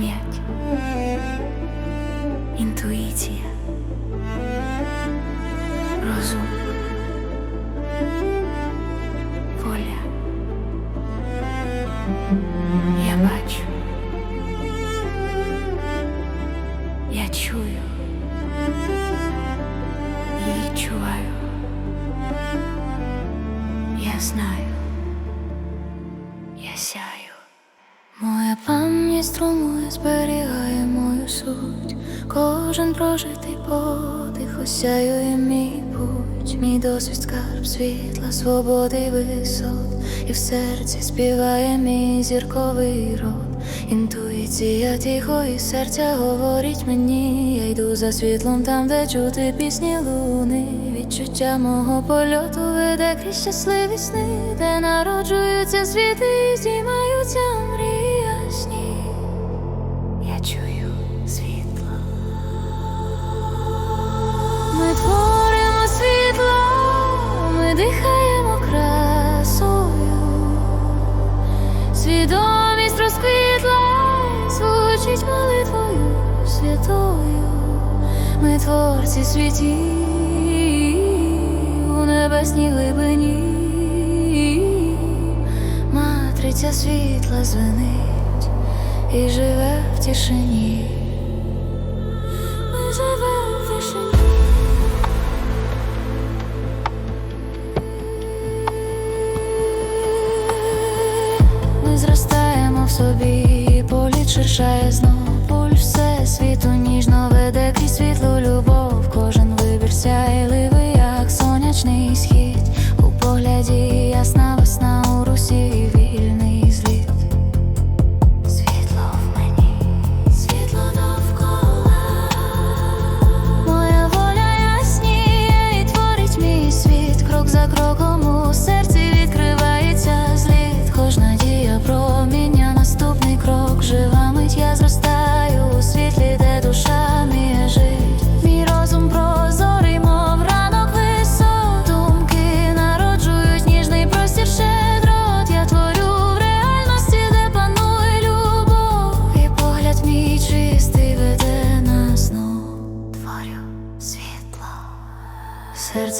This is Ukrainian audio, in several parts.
пам'ять, інтуїція, розум, воля. Кожен прожитий подих осяює мій путь. Мій досвід скарб світла, свободи висот. І в серці співає мій зірковий рот. Інтуїція тихо і серця говорить мені. Я йду за світлом там, де чути пісні луни. Відчуття мого польоту веде крізь щасливі сни, де народжуються світи і здіймаються мрії звучить молитвою святою. Ми творці світі у небесній глибині. Матриця світла звенить і живе в тишині. Ми в тишині. Ми зростаємо в собі, ширшає знов Пуль всесвіту ніжно веде крізь світлу любов. Кожен вибір сяйливий, як сонячний схід. У погляді ясна весна у русі вільний зліт. Світло в мені, світло довкола. Моя воля ясніє творить мій світ. Крок за кроком у серці відкривається зліт. Кожна дія проміння, наступний крок. Жива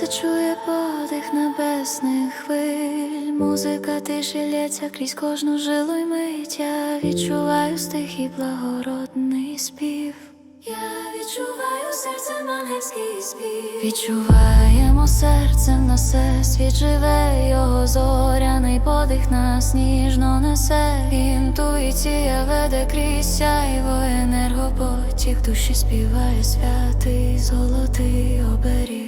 Серце чує подих небесних хвиль, музика тиші лється крізь кожну жилу й мить. Я відчуваю стих і благородний спів. Я відчуваю серцем ангельський спів. Відчуваємо серцем на все світ живе, його зоряний подих нас ніжно несе. Інтуїція веде крізь сяйво енергопотік, душі співає святий золотий оберіг.